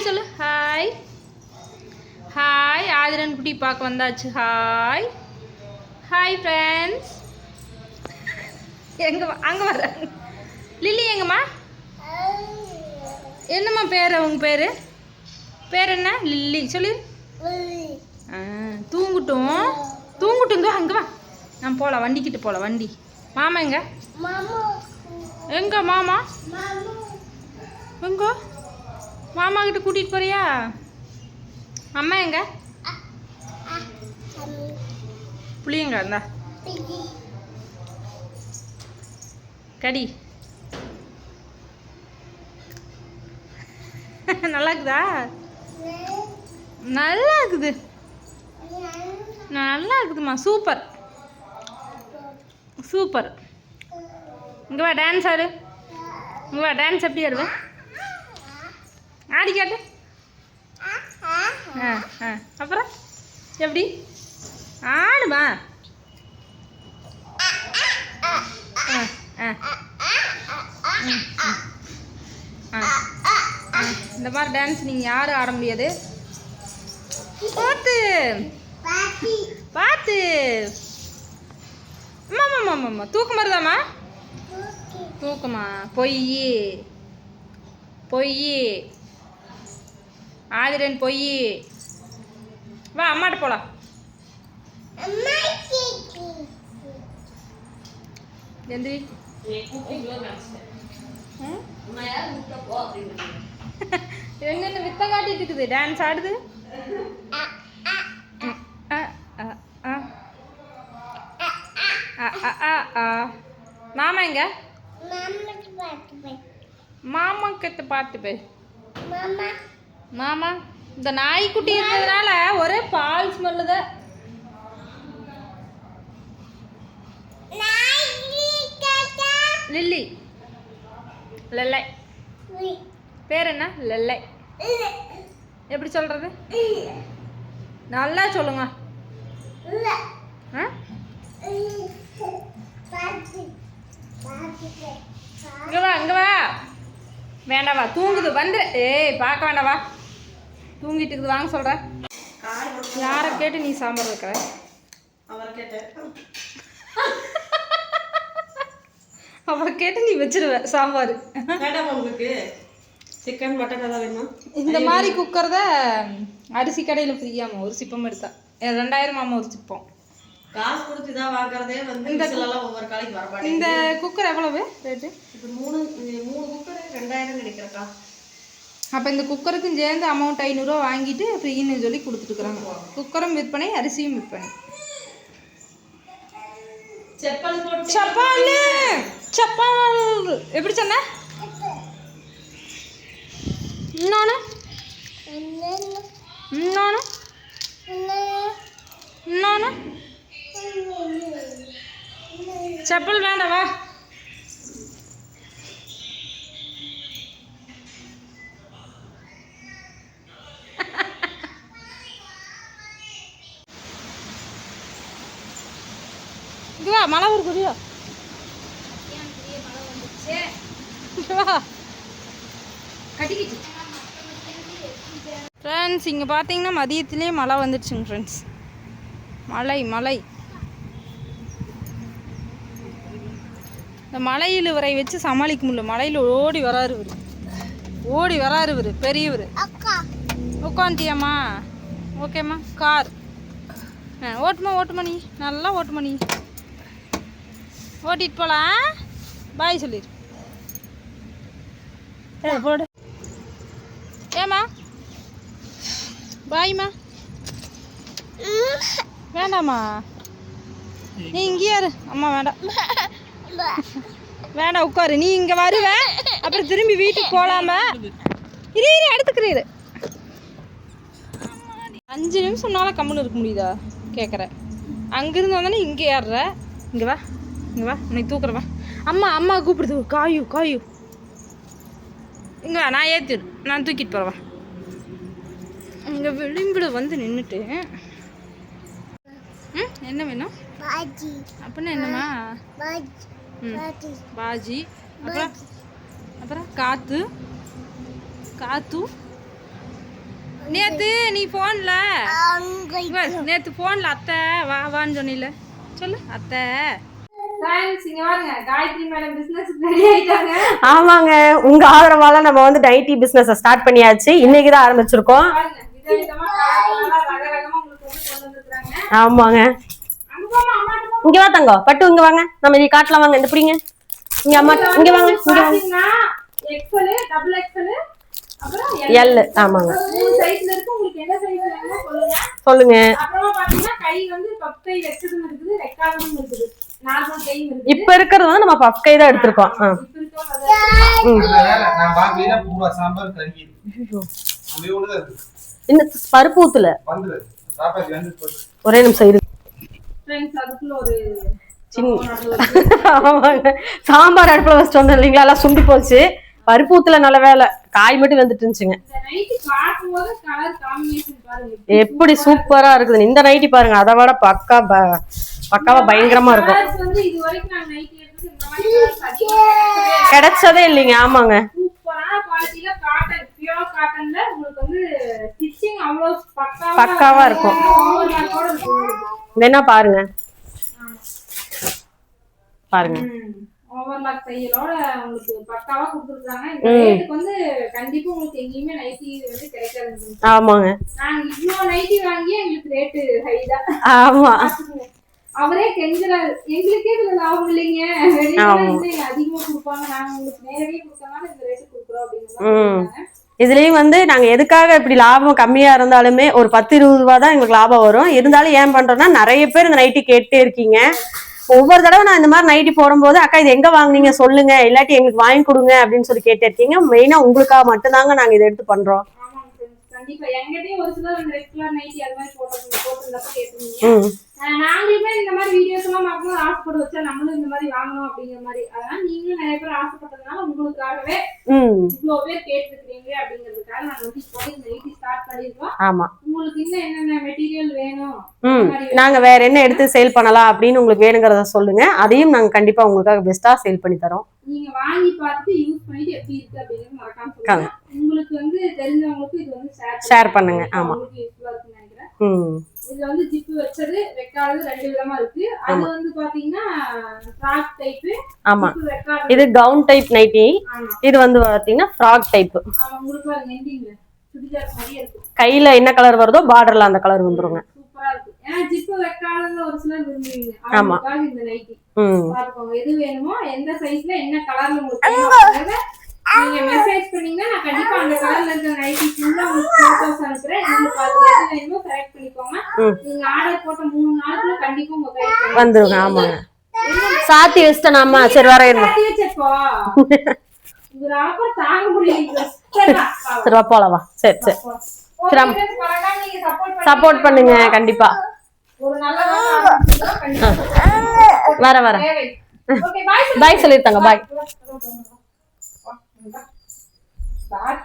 Hi சொல்லு. Hi hi Aadhiran குட்டி பார்க்க வந்தாச்சு. ஹாய் ஹாய் ஃப்ரெண்ட்ஸ் எங்க அங்க வர லில்லி எங்கம்மா? என்னம்மா பேர் உங்க பேர்? பேர் என்ன? லில்லி. சொல்லு. தூங்கட்டும். தூங்கட்டும் தோ அங்கே வா. நான் போகலாம் வண்டிக்கிட்ட போகலாம் வண்டி. மாமா எங்க? எங்க மாமா. எங்க? மாமா கிட்ட கூட்டிட்டு போறியா? அம்மா எங்க? புளியங்க இருந்தா? கடி. நல்லா இருக்குதா? நல்லா இருக்குது. நல்லா இருக்குதும்மா சூப்பர் சூப்பர் இங்கே வா டான்ஸ் ஆடு. இங்கே வா டான்ஸ் எப்படி ஆடுவேன் ஆடி காட்டு. ஆ ஆ. அப்புறம்? எப்படி? ஆடுமா? ஆ ஆ. ஆ ஆ. இந்த மாதிரி டான்ஸ் நீங்கள் யாரும் ஆட முடியாது பார்த்து. பார்த்து ஆமாம் அம்மா அம்மா. தூக்கம் வருதாம்மா? தூக்கமா? பொய். பொய். ஆதிரன் பொய். வா அம்மாட்ட போலாம். எந்திரி. ம்? என்னென்ன வித்த காட்டிட்டு இருக்குது? டான்ஸ் ஆடுது. மாமா எங்க? மாமா கிட்ட பார்த்து போய். மாமா. இந்த நாய்க்குட்டி இருந்ததுனால ஒரே பால் ஸ்மெல்லு தான். லில்லி. லெல்லை. பேர் என்ன? லெல்லை. எப்படி சொல்றது? நல்லா சொல்லுங்க. இங்க வா இங்க வா. வேண்டாம் வா தூங்குது. வந்துரு. ஏய் பார்க்க வேண்டாம் வா. தூங்கிட்டு இருக்குது. வாங்க சொல்கிறேன் யாரை கேட்டு நீ சாம்பார் வைக்கிற? அவர் கேட்டேன் அவரை கேட்டு நீ வச்சிருவ சாம்பார். உங்களுக்கு. சிக்கன் மட்டன் ஏதாவது வேணுமா? இந்த மாதிரி குக்கர் தான் அரிசி கடையில் ஃப்ரீயாமா ஒரு சிப்பம் எடுத்தா. ஏ, ரெண்டாயிரமாமா ஒரு சிப்பம். காசு கொடுத்து இதான் வாங்குறதே வந்து விசிலெல்லாம் ஒவ்வொரு காலைக்கு வர இந்த குக்கர் எவ்வளவு? ரேட்டு? இப்போ மூணு மூணு குக்கர் ரெண்டாயிரம் நினைக்கிறேக்கா அப்போ இந்த குக்கருக்கும் சேர்ந்து அமௌண்ட் ஐநூறுரூவா வாங்கிட்டு ஃப்ரீன்னு சொல்லி கொடுத்துட்டுருக்குறாங்க. குக்கரும் விற்பனை அரிசியும் விற்பனை. செப்பல் சப்பால்! எப்படி சொன்ன? இன்னொன்று இன்னொன்று இன்னொன்று செப்பல் வேண்டாம் வா இங்க வா மழை ஒரு வா. ஃப்ரெண்ட்ஸ் இங்கே பார்த்தீங்கன்னா மதியத்திலே மழை வந்துடுச்சுங்க ஃப்ரெண்ட்ஸ் மழை மழை. இந்த மலையில் இவரை வச்சு சமாளிக்க முடியல. மலையில் ஓடி வராரு இவர். ஓடி வராரு இவர் பெரியவர். உட்காந்துட்டியாம்மா ஓகேம்மா கார் ஆ ஓட்டுமா ஓட்டுமா நீ? நல்லா ஓட்டுமா நீ? ஓட்டிட்டு போகலாம் பாய் சொல்லிடு போடு. ஏம்மா? பாய்மா வேண்டாம்மா. நீ இங்கேயே இரு. அம்மா வேண்டாம். வேண்டாம் உட்காரு. நீ இங்கே வருவ. அப்புறம் திரும்பி வீட்டுக்கு போகலாம இரு இரு எடுத்துக்கிறீரு அஞ்சு நிமிஷம்னால கம்முன்னு இருக்க முடியுதா? கேட்குறேன் அங்கேருந்து வந்தானே இங்கே ஏறுற. இங்கே வா. இங்கே வா உன்னை தூக்குற வா. அம்மா அம்மா கூப்பிடுது. காயு காயு. இங்கே நான் ஏற்றி நான் தூக்கிட்டு போகிறேன் இங்கே விளிம்பில் வந்து நின்றுட்டு ம் என்ன வேணும்? பாஜி. அப்படின்னா என்னம்மா? பாஜி. அப்புறம்? அப்புறம்? காத்து. காத்து. நேத்து நீ போன்ல. நேத்து போன்ல அத்தை. வா வான்னு சொன்னில சொல்லு அத்தை. ஆமாங்க. உங்க ஆதரவால நம்ம வந்து நைட்டி பிசினஸ் ஸ்டார்ட் பண்ணியாச்சு. இன்னைக்கு தான் ஆரம்பிச்சிருக்கோம். ஆமாங்க. இங்க வா தங்கம் பட்டு இங்க வாங்க. நம்ம இதை காட்டலாம் வாங்க. இந்த பிடிங்க. இங்க அம்மா இங்க வாங்க. இங்க வாங்க. எல் ஆமாங்க. சொல்லுங்க. இப்ப இருக்கிறது வந்து நம்ம பஃப் கை தான் எடுத்திருக்கோம். இந்த பருப்பு ஊத்துல. ஒரே நிமிஷம் இருக்கு ஆமாங்க. சாம்பார் அடுப்புல வச்சிட்டு இல்லைங்களா? எல்லாம் சுண்டி போச்சு. பருப்பு ஊத்துல நல்ல வேலை. காய் மட்டும் வந்துட்டு இருந்துச்சுங்க. இந்த நைட்டு பார்க்கும்போது கலர் காம்பினேஷன் பாருங்க. எப்படி சூப்பரா இருக்குது. இந்த நைட்டி பாருங்க. அதை விட பக்கா ப- பக்காவா பயங்கரமா இருக்கும். கிடைச்சதே இல்லைங்க. ஆமாங்க. பக்காவா இருக்கும். வேணா பாருங்க. பாருங்க. ஓவர்லாக் தையலோட உங்களுக்கு பக்காவா கொடுத்துருக்காங்க. இந்த ரேட்டுக்கு வந்து கண்டிப்பா உங்களுக்கு எங்கேயுமே நைட்டி வந்து கிடைக்காது. ஆமாங்க. நாங்க இவ்ளோ நைட்டி வாங்கி எங்களுக்கு ரேட்டு ஹை தான். ஆமா. அவரே கெஞ்சுறாரு எங்களுக்கே இதுல லாபம் இல்லைங்க. அதிகமா கொடுப்பாங்க. நாங்க உங்களுக்கு நேரடியா கொடுக்கறனால இந்த ரேட்டு கொடுக்குறோம். இதுலயும் வந்து நாங்க எதுக்காக இப்படி லாபம் கம்மியா இருந்தாலுமே ஒரு பத்து இருபது ரூபா தான் எங்களுக்கு லாபம் வரும். இருந்தாலும் ஏன் பண்றோம்னா நிறைய பேர் இந்த நைட்டி கேட்டே இருக்கீங்க. ஒவ்வொரு தடவை நான் இந்த மாதிரி நைட்டி போடும்போது அக்கா இது எங்க வாங்குனீங்க? சொல்லுங்க. இல்லாட்டி எங்களுக்கு வாங்கி கொடுங்க. அப்படின்னு சொல்லி கேட்டே இருக்கீங்க. மெயினா உங்களுக்காக மட்டும்தாங்க நாங்க இதை எடுத்து பண்றோம். கண்டிப்பா. எங்கிட்டயும் ஒரு சிலர் அந்த ரெட் கலர் நைட்டி அது மாதிரி போட்டு போட்டுருந்தப்ப கேட்டிருந்தீங்க. ம். அஹ் நாங்களுமே இந்த மாதிரி வீடியோஸ் எல்லாம் பார்க்கும்போது ஆசைப்பட்டு வச்சா நம்மளும் இந்த மாதிரி வாங்கணும் அப்படிங்கிற மாதிரி. அதனால நீங்களும் நிறைய பேர் ஆசைப்பட்டதுனால உங்களுக்காகவே ம். இவ்வளவு பேர் கேட்டிருக்கிறீங்க அப்படிங்கிறதுக்காக நாங்க வந்து இப்போ இந்த நைட்டி ஸ்டார்ட் பண்ணிருக்கோம் ஆமா. உங்களுக்கு இன்னும் என்னென்ன மெட்டீரியல் வேணும்? நாங்க வேற என்ன எடுத்து சேல் பண்ணலாம் அப்படின்னு உங்களுக்கு வேணுங்கிறத சொல்லுங்க. அதையும் நாங்க கண்டிப்பா உங்களுக்காக பெஸ்டா சேல் பண்ணி தரோம். நீங்க வாங்கி பார்த்து யூஸ் பண்ணிட்டு எப்படி இருக்கு அப்படிங்கறது மறக்காம சொல்லுங்க. உங்களுக்கு வந்து தெரிஞ்சவங்களுக்கு இது வந்து ஷேர் பண்ணுங்க, ஆமா. இதுல வந்து ஜிப்பு வச்சது வைக்காதது ரெண்டு விதமா இருக்கு. அது வந்து பாத்தீங்கன்னா ஃப்ராக் டைப் ஆமா. வைக்காதது. இது கவுன் டைப் நைட்டி இது வந்து பாத்தீங்கன்னா ஃப்ராக் டைப் உங்களுக்கு எண்டிங்ல சுடிதார் மாதிரியே இருக்கும் கையில என்ன கலர் வருதோ பார்டர்ல அந்த கலர் வந்துருங்க. சூப்பரா இருக்கு. ஏன்னா ஜிப்பு வைக்காததுல ஒரு சிலர் விரும்புவீங்க. ஆமா. இந்த நைட்டி பாத்துக்கோங்க. எது வேணுமோ எந்த சைஸ்ல என்ன கலர்ல உங்களுக்கு நீங்க மெசேஜ் பண்ணீங்கன்னா நான் கண்டிப்பா அந்த கலர்ல இருக்கிற நைட்டி ஃபுல்லா உங்களுக்கு போட்டோஸ் அனுப்புறேன். உங்களுக்கு அது எது வேணுமோ செலக்ட் பண்ணிக்கோங்க. ம். நீங்க ஆர்டர் போட்ட மூணு நாளுக்குள்ள கண்டிப்பா உங்க கைக்கு வந்துருங்க ஆமாங்க. சாத்தி வச்சுட்டேன் சரி வர இருங்க கட்டி வச்சப்போ இவர் ஆஃபர் தாங்க முடியல சரி வா. சரி வா போலாம் வா. சரி சப்போர்ட் பண்ணுங்க கண்டிப்பா. வர வர. பாய் சொல்லிருக்காங்க. பாய் ஸ்டார்ட்